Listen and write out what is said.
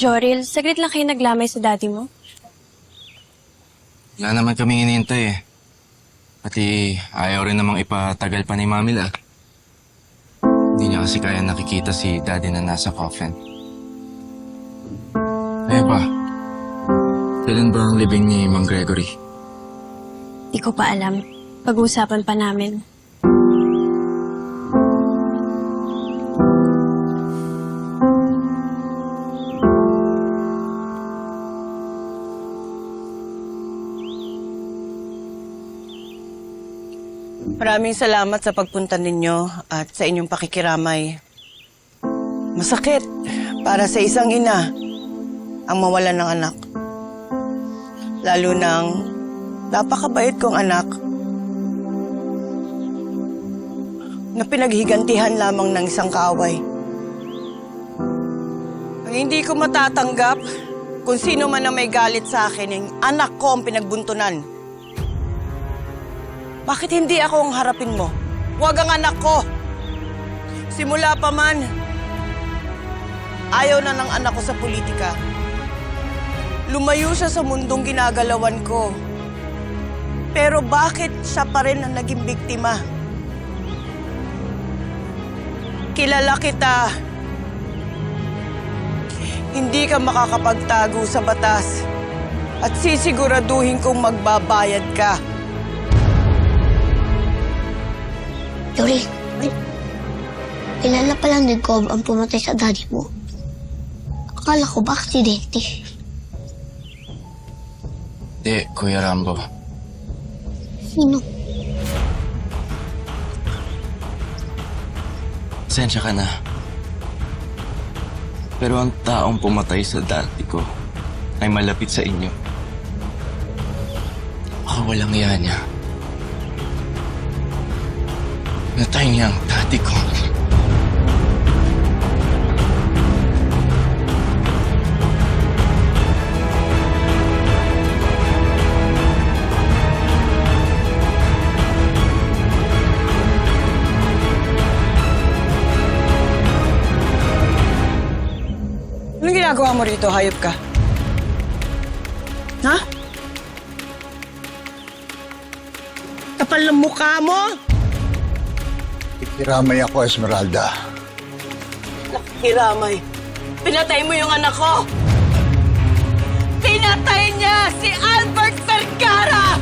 Joril, saglit lang kayo naglamay sa daddy mo. Wala naman kami inintay eh. Pati ayaw rin namang ipatagal pa ni Mamila. Hindi niya kasi kaya nakikita si Daddy na nasa coffin. Kaya pa, kailan ba ang libing ni Mang Gregory? Di ko pa alam. Pag-uusapan pa namin. Maraming salamat sa pagpunta ninyo at sa inyong pakikiramay. Masakit para sa isang ina ang mawalan ng anak. Lalo ng napakabait kong anak na pinaghigantihan lamang ng isang kaaway. Ang hindi ko matatanggap kung sino man ang may galit sa akin, yung anak ko ang pinagbuntunan. Bakit hindi ako ang harapin mo? Huwag ang anak ko. Simula pa man, ayaw na ng anak ko sa politika. Lumayo siya sa mundong ginagalawan ko. Pero bakit siya pa rin ang naging biktima? Kilala kita. Hindi ka makakapagtago sa batas. At sisiguraduhin kong magbabayad ka. Yuri, kilala pa lang ni Gob ang pumatay sa daddy mo. Akala ko ba aksidente? Di, Kuya Rambo. Sino? Sensya ka na. Pero ang taong pumatay sa dati ko ay malapit sa inyo. Baka walang iya niya. Natay niya ang dati ko. Anong ginagawa mo rito? Hayop ka. Ha? Kapal ng mukha mo? Ikiramay ako, Esmeralda. Nakikiramay. Pinatay mo yung anak ko. Pinatay niya si Albert Vergara!